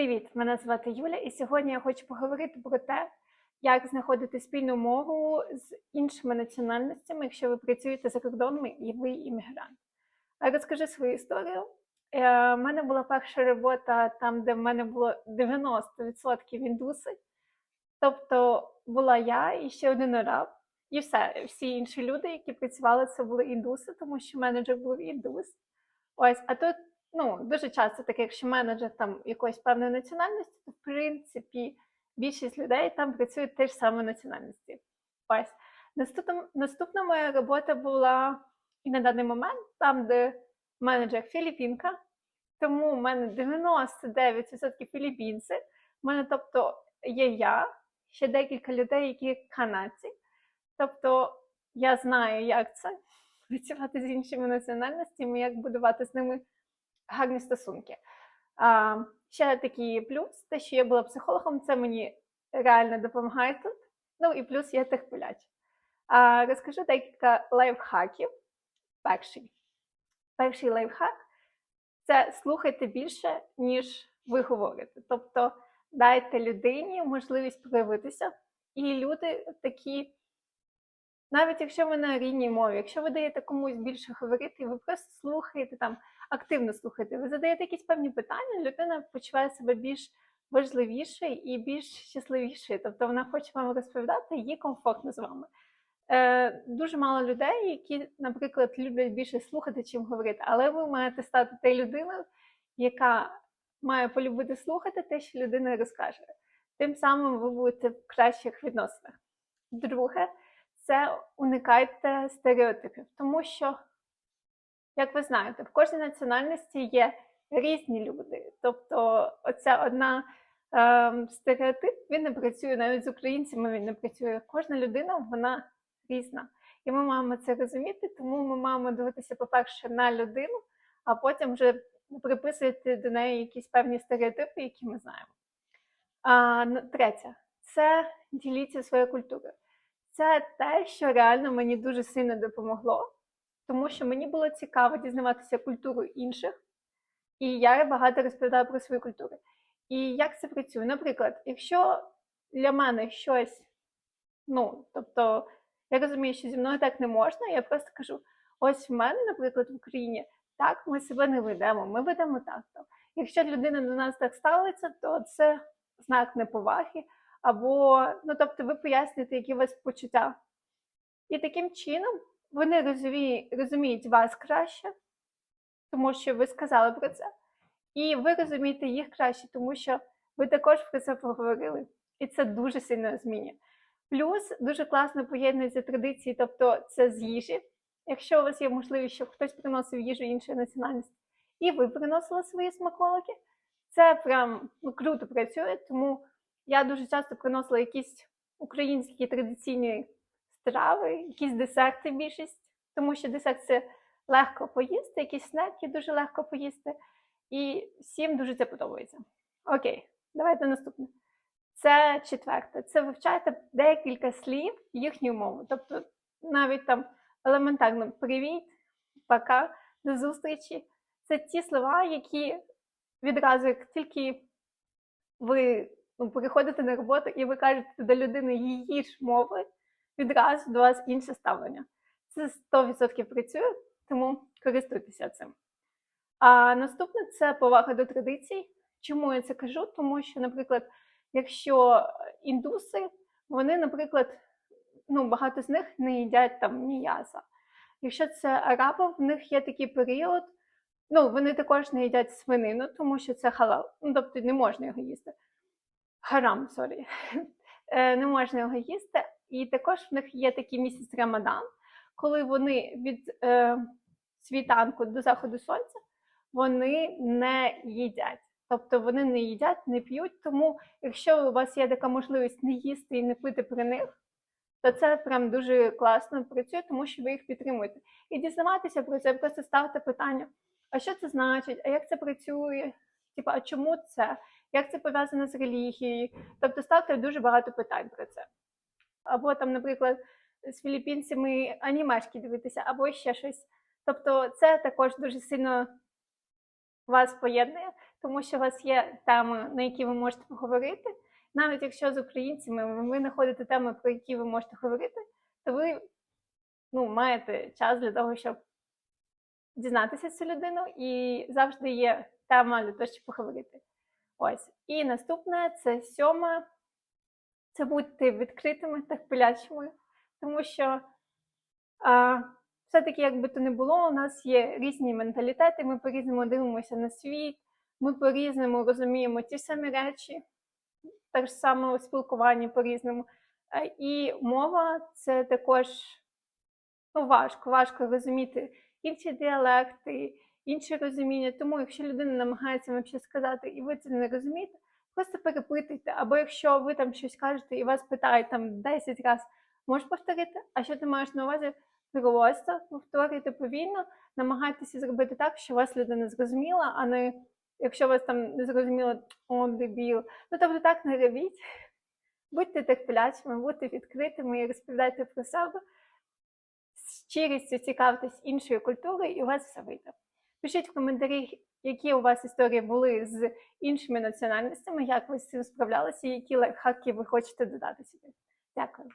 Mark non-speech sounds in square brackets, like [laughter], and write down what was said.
Привіт! Мене звати Юля, і сьогодні я хочу поговорити про те, як знаходити спільну мову з іншими національностями, якщо ви працюєте за кордонами і ви іммігрант. Розкажи свою історію. Е, У мене була перша робота там, де в мене було 90% індуси. Тобто була я і ще один араб, і все. Всі інші люди, які працювали, це були індуси, тому що менеджер був індус. Ось, а тут ну, дуже часто таке, якщо менеджер там якоїсь певної національності, то в принципі більшість людей там працюють теж саме національності. Ось. Наступна, наступна моя робота була і на даний момент, там, де менеджер філіппінка, тому в мене 99% філіппінці. У мене, тобто, є я, ще декілька людей, які канадці. Тобто я знаю, як це [laughs] працювати з іншими національностями, як будувати з ними гарні стосунки. А, ще такий плюс, те, що я була психологом, це мені реально допомагає тут. Ну і плюс я терпіляч. А, розкажу декілька лайфхаків. Перший. Перший лайфхак це слухайте більше, ніж ви говорите. Тобто дайте людині можливість проявитися. І люди такі, навіть якщо ви на рідній мові, якщо ви даєте комусь більше говорити, ви просто слухаєте там, активно слухаєте, ви задаєте якісь певні питання, людина почуває себе більш важливішою і більш щасливішою. Тобто вона хоче вам розповідати, їй комфортно з вами. Е, Дуже мало людей, які, наприклад, люблять більше слухати, чим говорити, але ви маєте стати тією людиною, яка має полюбити слухати те, що людина розкаже. Тим самим ви будете в кращих відносинах. Друге, це уникайте стереотипів, тому що, як ви знаєте, в кожній національності є різні люди. Тобто, оця одна е, стереотип він не працює навіть з українцями, він не працює. Кожна людина вона різна. І ми маємо це розуміти, тому ми маємо дивитися, по-перше, на людину, а потім вже приписувати до неї якісь певні стереотипи, які ми знаємо. А, Третє, це діліться своєю культурою. Це те, що реально мені дуже сильно допомогло, тому що мені було цікаво дізнаватися культуру інших, і я багато розповідаю про свою культуру. І як це працює? Наприклад, якщо для мене щось, ну, тобто, я розумію, що зі мною так не можна, я просто кажу: ось в мене, наприклад, в Україні так ми себе не ведемо, ми ведемо так. то Якщо людина до нас так ставиться, то це знак неповаги, або, ну тобто, ви поясните, які у вас почуття. І таким чином вони розуміють, розуміють вас краще, тому що ви сказали про це. І ви розумієте їх краще, тому що ви також про це поговорили. І це дуже сильно змінює. Плюс дуже класно поєднуються традиції, тобто це з їжі. Якщо у вас є можливість, щоб хтось приносив їжу іншої національності, і ви приносили свої смаколики, це прям ну, круто працює, тому я дуже часто приносила якісь українські традиційні страви, якісь десерти більшість, тому що десерт це легко поїсти, якісь снеки дуже легко поїсти. І всім дуже це подобається. Окей, давайте наступне. Це четверте. Це вивчайте декілька слів їхню мову. Тобто навіть там елементарно привіт, пока, до зустрічі. Це ті слова, які відразу, як тільки ви ну, приходите на роботу і ви кажете до людини її ж мови, відразу до вас інше ставлення. Це 100% працює, тому користуйтеся цим. А наступне це повага до традицій. Чому я це кажу? Тому що, наприклад, якщо індуси, вони, наприклад, ну, багато з них не їдять там м'яса. Якщо це араби, в них є такий період, ну, вони також не їдять свинину, тому що це халал. Ну, тобто не можна його їсти. Харам, сорі. [laughs] Не можна його їсти. І також в них є такий місяць Рамадан, коли вони від е, світанку до заходу сонця вони не їдять. Тобто вони не їдять, не п'ють. Тому, якщо у вас є така можливість не їсти і не пити при них, то це прям дуже класно працює, тому що ви їх підтримуєте. І дізнаватися про це, просто ставте питання: а що це значить? А як це працює? Типа, а чому це? Як це пов'язано з релігією? Тобто ставте дуже багато питань про це. Або там, наприклад, з філіппінцями анімешки дивитися, або ще щось. Тобто, це також дуже сильно вас поєднує, тому що у вас є теми, на які ви можете поговорити. Навіть якщо з українцями ви знаходите теми, про які ви можете говорити, то ви ну, маєте час для того, щоб дізнатися цю людину, і завжди є тема для того, щоб поговорити. Ось. І наступне це сьоме. Це бути відкритими та пилячими, тому що а, все-таки, як би то не було, у нас є різні менталітети, ми по-різному дивимося на світ, ми по-різному розуміємо ті самі речі, так ж само у спілкуванні по-різному. І мова це також ну, важко, важко розуміти інші діалекти, інші розуміння. Тому, якщо людина намагається вам щось сказати, і ви це не розумієте, просто перепитуйте. Або якщо ви там щось кажете і вас питають там 10 разів, можеш повторити, а що ти маєш на увазі? Просто повторюйте повільно, намагайтеся зробити так, що вас людина зрозуміла, а не якщо вас там не зрозуміло, о, дебіл. Ну тобто так не робіть. Будьте терплячими, будьте відкритими і розповідайте про себе. З щирістю цікавтесь іншою культурою, і у вас все вийде. Пишіть в коментарі, які у вас історії були з іншими національностями, як ви з цим справлялися, які лайфхаки ви хочете додати сюди. Дякую.